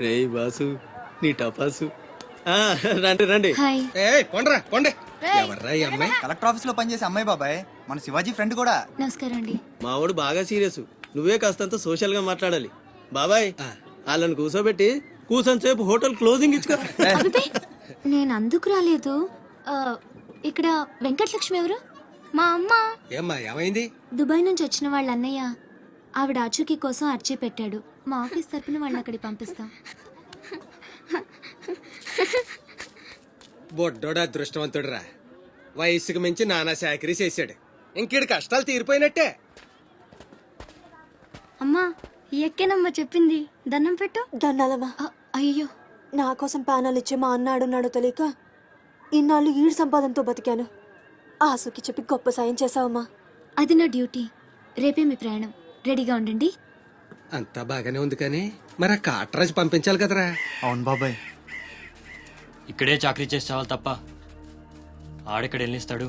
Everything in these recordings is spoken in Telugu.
రేయ్ బాసు నీ టపాసు. ఆ, రండి రండి. హాయ్. కొండ్రా కొండే. ఎవర్రా ఈ అమ్మాయి? కలెక్టర్ ఆఫీస్లో పనిచేసే అమ్మాయి బాబాయ్. మన శివాజీ ఫ్రెండ్ కూడా. నమస్కారం అండి. మావాడు బాగా సీరియస్. నువ్వే కాస్తంత సోషల్గా మాట్లాడాలి. బాబాయ్ వాళ్ళని కూర్చోబెట్టి కూర్చొని సేపు హోటల్ క్లోజింగ్ ఇచ్చుకో. అబ్బే, నేను అందుకు రాలేదు. ఆ, ఇక్కడ వెంకటలక్ష్మి ఎవరు? మా అమ్మ. ఏమ్మా ఏమైంది? దుబాయ్ నుంచి వచ్చిన వాళ్ళ అన్నయ్య ఆవిడ ఆచూకీ కోసం అర్జీ పెట్టాడు. మా ఆఫీస్ తరపున వాళ్ళని అక్కడికి పంపిస్తాం. బొడ్డోడు అదృష్టవంతుడురా. వయసుకు మించి నానా చాకరీ చేశాడు. ఇంకీడి కష్టాలు తీరిపోయినట్టే. అమ్మా ఎక్కేనమ్మా చెప్పింది. దండం పెట్టు. దండాలమ్మా. ఆ, అయ్యో. నా కోసం ప్యానాలు ఇచ్చే మా అన్న ఆడున్నాడో తెలియక ఇన్నాళ్ళు ఈడు సంపాదనతో బతికాను. ఆసుకి చెప్పి గొప్ప సాయం చేసావమ్మా అది నా డ్యూటీ. రేపే మీ ప్రయాణం. రెడీగా ఉండండి. అంతా బాగానే ఉంది కానీ మరి ఆ కాట్రాజు పంపించాలి కదరా. అవును బాబాయ్. ఇక్కడే చాకరీ చేసి చావాలి తప్ప ఆడెక్కడ వెళ్ళిస్తాడు?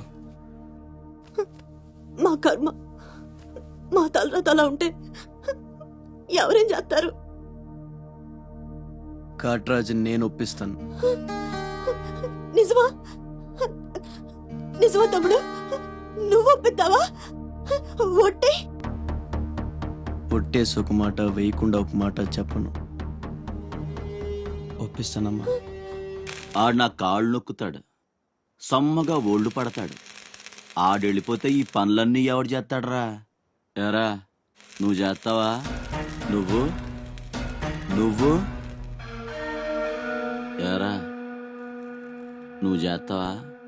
మా కర్మ. మా తలరాత అలా ఉంటే ఎవరేం చేస్తారు? కాట్రాజు నేను ఒప్పిస్తాను. నిజమా? నిజమా తమ్ముడు? నువ్వు ఒప్పిద్దావా ఒట్టే? ఒట్టేసి ఒక మాట వేయకుండా ఒక మాట చెప్పను. ఒప్పిస్తానమ్మా. ఆడు నా కాళ్ళు నొక్కుతాడు. సమ్మగా ఒళ్ళు పడతాడు. ఆడెళ్ళిపోతే ఈ పనులన్నీ ఎవడు చేస్తాడరా? ఎరా నువ్వు చేస్తావా? నువ్వు? నువ్వు? ఎరా నువ్వు చేస్తావా?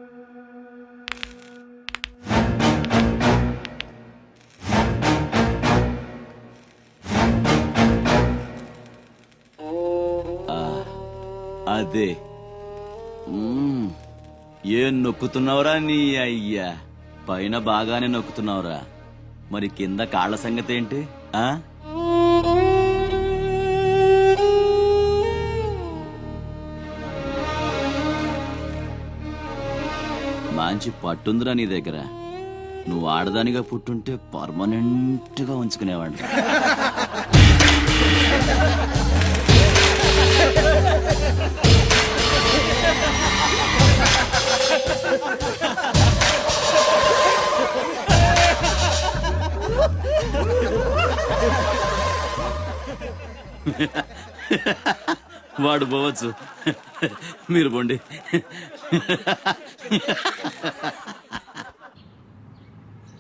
అదే. మ్మ్. ఏం నొక్కుతున్నావురా నీ అయ్యా? పైన బాగానే నొక్కుతున్నావురా. మరి కింద కాళ్ళ సంగతి ఏంటి ఆ? మంచి పట్టుందిరా నీ దగ్గర. నువ్వు ఆడదానిగా పుట్టుంటే పర్మనెంట్గా ఉంచుకునేవాడి వాడు పోవచ్చు. మీరు పోండి.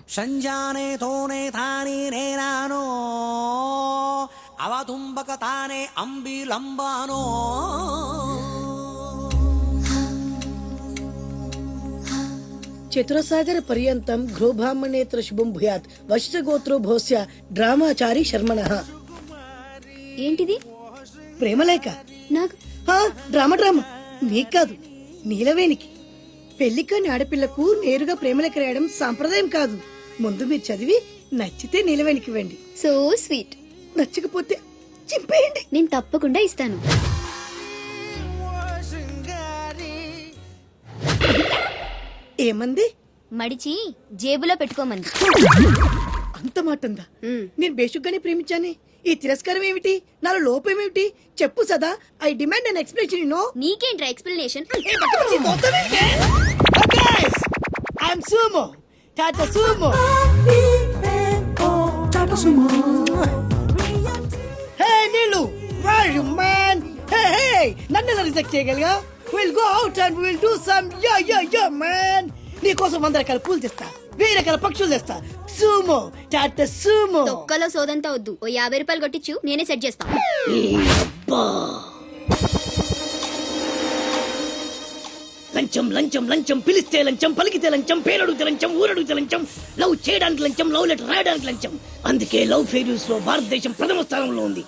సంజానే తోనే తానే నేనానో అవతుంబక తానే అంబిలంబానో. చతురసాగర పర్యంతం ఘ్రోబ్రాహ్మణేత్ర శుభం భూయాత్ వశిష్ఠగోత్రో భోస్య డ్రామాచారి శర్మణ ఏంటిది? ప్రేమలేఖ। నాకు? Drama drama. మీకు కాదు నీలవేణికి। పెళ్ళికాని ఆడపిల్లకు నేరుగా ప్రేమలేఖ రాయడం సాంప్రదాయం కాదు. ముందు మీరు చదివి నచ్చితే నీలవేణికి ఇవ్వండి. So sweet. నచ్చకపోతే చింపేయండి. నేను తప్పకుండా ఇస్తాను. ఏమంది? మడిచి జేబులో పెట్టుకోమంది. అంత మాట ఉందా నేను బేషుగ్గానే ప్రేమించానే. ఈ తిరస్కారం ఏమిటి? నాలో లోపం ఏమిటి? చెప్పు Sada. I demand an explanation no. నీకేంట్రా explanation? I'm Sumo. Tata Sumo. Hey Neelu where you man hey hey. నన్ను ఎలా reject చేయగలిగా will go out and will do some yeah yeah yeah man నీ కోసం వంద రకాల పూలు తెస్తా. వేరే రకాల పక్షులు తెస్తా. సుమో టాటా సుమో తొక్కలో సోదంతా వద్దు. ఓ యాభై రూపాయలు కొట్టించు నేనే సెట్ చేస్తా. లంచం లంచం లంచం పిలిస్తే లంచం పలికితే లంచం పేరడుగితే లంచం ఊరడుగితే లంచం లవ్ చేయడానికి లంచం లవ్ లెటర్ రాయడానికి లంచం. అందుకే లవ్ ఫెయిల్యూర్స్లో భారతదేశం ప్రథమ స్థానంలో ఉంది.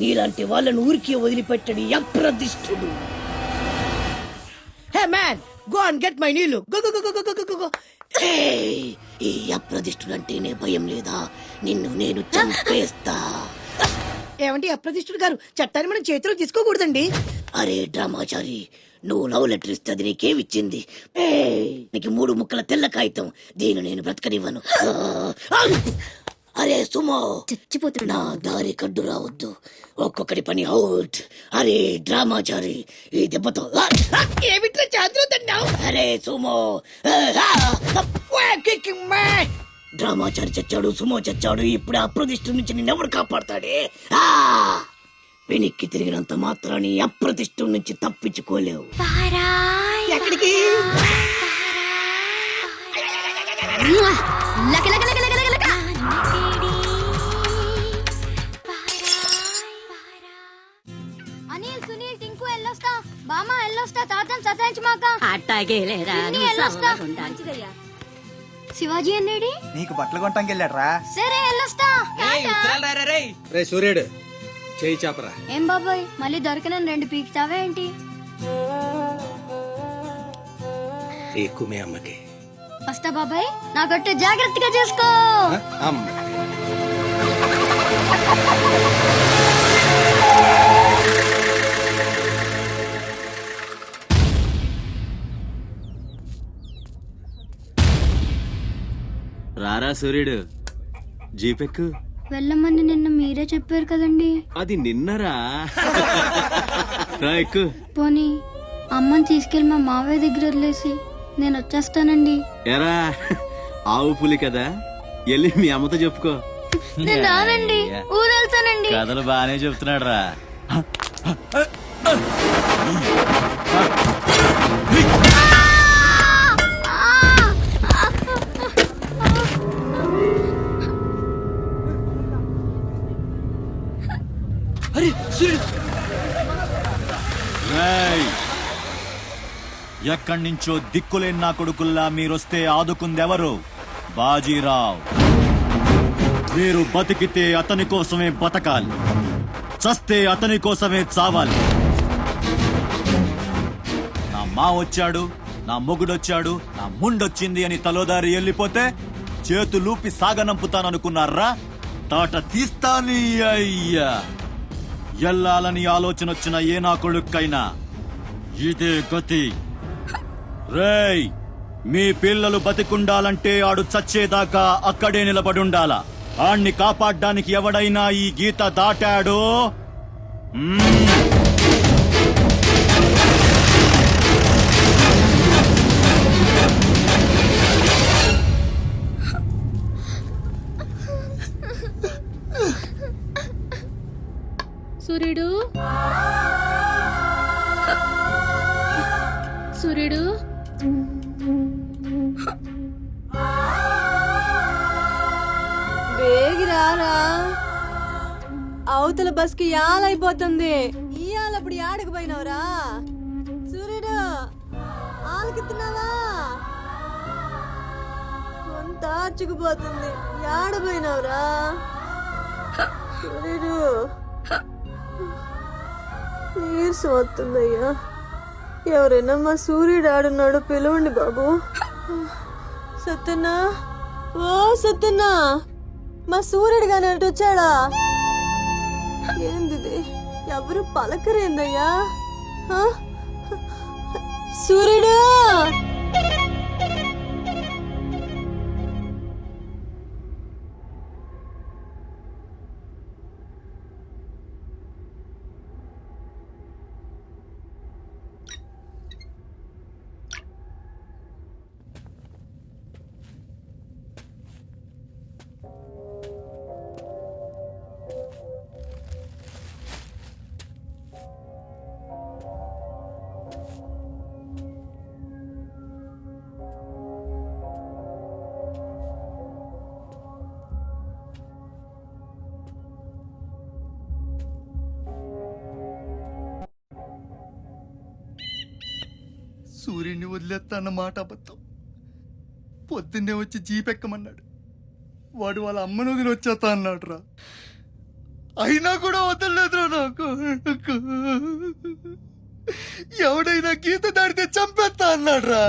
నీలాంటి వాళ్ళను ఊరికి వదిలిపెట్టడి అప్రదిష్టుడు. Man go and get my నీళ్ళు go go go go go go ఈ అప్రదిష్టుడు అంటేనే భయం లేదా? నిన్ను నేను చంపేస్తా. ఏమంటే అప్రదిష్టుడు గారు? చట్టాన్ని మనం చేతిలో తీసుకోకూడదండి. అరే డ్రామాచారి నువ్వు లవ్ లెటర్ ఇస్తే అది నీకేమిచ్చింది నీకు మూడు ముక్కల తెల్ల కాగితం. దీని నేను బ్రతకనివ్వను. అరే సుమో! చచ్చిపోతున్నా. నా దారి కడ్డు రావద్దు. ఒక్కొక్కటి పని అవుట్. అరే డ్రామాచారి ఈ దెబ్బతో. ఏమిట్రా చాద్రోతన్నావు అరే సుమో. డ్రామాచారి చచ్చాడు సుమో చచ్చాడు. ఇప్పుడు అప్రతిష్ఠ నుంచి నిన్నెవడు కాపాడతాడే? వెనక్కి తిరిగినంత మాత్రాన్ని అప్రతిష్ఠ నుంచి తప్పించుకోలేవు. ఎక్కడికి? ఎల్లొస్తా తాతని సతాయించమాక. అట్టాగేలేరా పిన్ని ఎల్లొస్తా శివాజీ అన్నేడి? నీకు బట్టలు కొనటానికి వెళ్ళాడ్రా? సరే ఎల్లొస్తా రే సూర్యుడు చేయి చాపరా. ఏం బాబాయ్ మళ్ళీ దొరికిన రెండు పీకుతావా ఏంటి? ఎక్కువమే అమ్మకి? వస్తా బాబాయ్ నా గట్టు జాగ్రత్తగా చేసుకో. అమ్మ. రారా సూర్యుడు? జీపెక్కు? వెళ్ళమని నిన్న మీరే చెప్పారు కదండి. అది నిన్నరా? రా ఎక్కు. పోనీ అమ్మని తీసుకెళ్ళి మా మావయ్య దగ్గర వదిలేసి నేను వచ్చేస్తానండి. ఎరా ఆవు పులి కదా? వెళ్ళి మీ అమ్మతో చెప్పుకో. నేను రానండి. ఊరు వెళ్తానండి కథలు బానే చెప్తున్నాడు రా ఎక్కడి నుంచో దిక్కులేని నా కొడుకుల్లా మీరొస్తే ఆదుకుందెవరు? బాజీరావు. మీరు బతికితే అతని కోసమే బతకాలి. చస్తే అతని కోసమే చావాలి. నా మా వచ్చాడు నా మొగుడొచ్చాడు నా ముండొచ్చింది అని తలోదారి వెళ్ళిపోతే చేతులూపి సాగనంపుతాననుకున్నారా? తాట తీస్తాని అయ్యా. ఎల్లాలని ఆలోచన వచ్చిన ఏ నా కొడుక్కైనా ఇదే గతి. రేయ్ మీ పిల్లలు బతికుండాలంటే ఆడు చచ్చేదాకా అక్కడే నిలబడుండాలా? ఆణ్ణి కాపాడ్డానికి ఎవడైనా ఈ గీత దాటాడో? వేగిరారా అవతల బస్కి యాలైపోతుంది. ఇయాలప్పుడు యాడకు పోయినవరా? సూర్యుడు ఆలకిత్తున్నావా? కొంత ఆర్చుకుపోతుంది యాడ పోయినవరా? సూర్యుడు నీరసం వస్తుందయ్యా. ఎవరైనా మా సూర్యుడు ఆడున్నాడు పిలవండి బాబు. సత్యనా ఓ సత్యనా మా సూర్యుడు గాని వచ్చాడా? ఏందిది? ఎవరు పలకరేందయ్యా? సూర్యుడు! సూర్యుడిని వదిలేస్తాన్న మాట అబద్ధం పొద్దున్నే వచ్చి జీపెక్కమన్నాడు వాడు వాళ్ళ అమ్మను వదిలి వచ్చేస్తా అన్నాడు రా అయినా కూడా వదలలేదురా నాకు ఎవడైనా గీత దాడితే చంపేస్తా అన్నాడు రా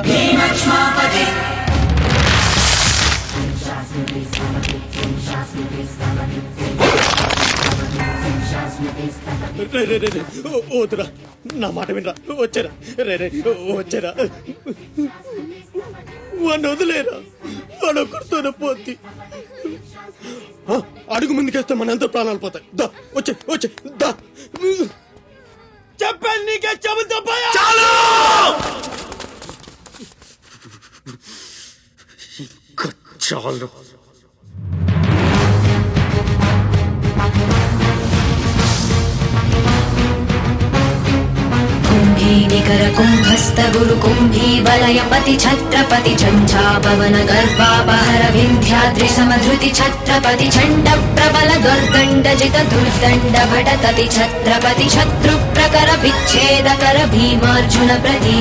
రే రే రే రే ఓ- నా మాట వినరా. వచ్చారా. రే రే వచ్చారా. వాడిని వదిలేరా. వాడొక్కడితోనే పోద్ది. ఆ, అడుగు ముందుకేస్తే మనంతా ప్రాణాలు పోతాయి. దా వచ్చే వచ్చే దా. చెప్పాను నీకే చెబుతా చాలు! కుంభీనికర కుంభీ వలయ పతి ఛత్రపతి ఝంఝాపవన గర్భాపహర వింధ్యాద్రి సమధృతి ఛత్రపతి చండ ప్రబల దుర్దండ జిత దుర్దండ భటతతి ఛత్రపతి శత్రు ప్రకర విచ్ఛేదకర భీమార్జున ప్రతీ